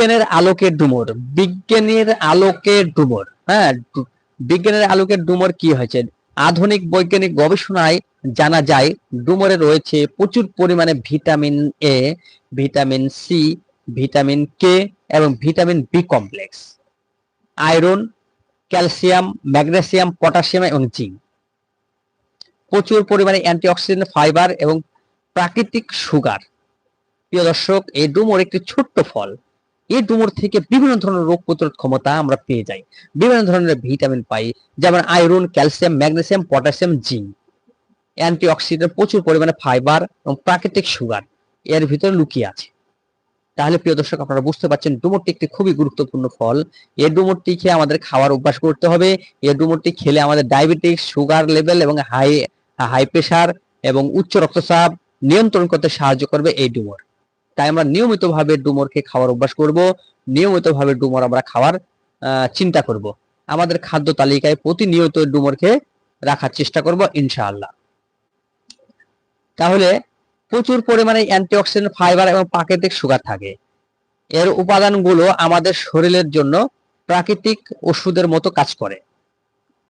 বিজ্ঞানের আলোকের ডুমর, বিজ্ঞানের আলোকের ডুমর হ্যাঁ বিজ্ঞানের আলোকের ডুমর কি হয়েছে? আধুনিক বৈজ্ঞানিক গবেষণায় জানা যায়, ডুমরে রয়েছে প্রচুর পরিমাণে vitamin A, vitamin C, vitamin K এবং vitamin B complex. Iron, calcium, magnesium, potassium এবং জিঙ্ক। প্রচুর পরিমাণে অ্যান্টিঅক্সিডেন্ট, ফাইবার এবং প্রাকৃতিক সুগার। প্রিয় দর্শক, এই ডুমুর একটি ছোট্ট ফল। এই ডুমুর থেকে বিভিন্ন ধরনের রোগ প্রতিরোধ ক্ষমতা আমরা পেয়ে যাই। বিভিন্ন ধরনের ভিটামিন পাই, যেমন iron, calcium, magnesium, potassium, zinc. Antioxidant প্রচুর পরিমাণে ফাইবার এবং প্রাকৃতিক সুগার এর ভিতরে লুকিয়ে আছে। তাহলে প্রিয় দর্শক, আপনারা বুঝতে পারছেন ডুমুরটি একটি খুবই গুরুত্বপূর্ণ ফল। এই ডুমুরটি খেয়ে আমাদের খাওয়ার অভ্যাস করতে হবে। এই ডুমুরটি খেলে আমাদের ডায়াবেটিস, সুগার লেভেল এবং হাই হাই প্রেশার এবং উচ্চ রক্তচাপ নিয়ন্ত্রণ করতে সাহায্য করবে এই ডুমুর। তাই আমরা নিয়মিতভাবে ডুমরকে খাওয়ার অভ্যাস করব, নিয়মিতভাবে ডুমর আমরা খাওয়ার চিন্তা করব। আমাদের খাদ্য তালিকায় প্রতিনিয়ত ডুমরকে রাখার চেষ্টা করব, ইনশাআল্লাহ। তাহলে প্রচুর পরিমাণে অ্যান্টিঅক্সিডেন্ট, ফাইবার এবং প্রাকৃতিক সুগার থাকে। এর উপাদানগুলো আমাদের শরীরের জন্য প্রাকৃতিক ওষুধের মতো কাজ করে।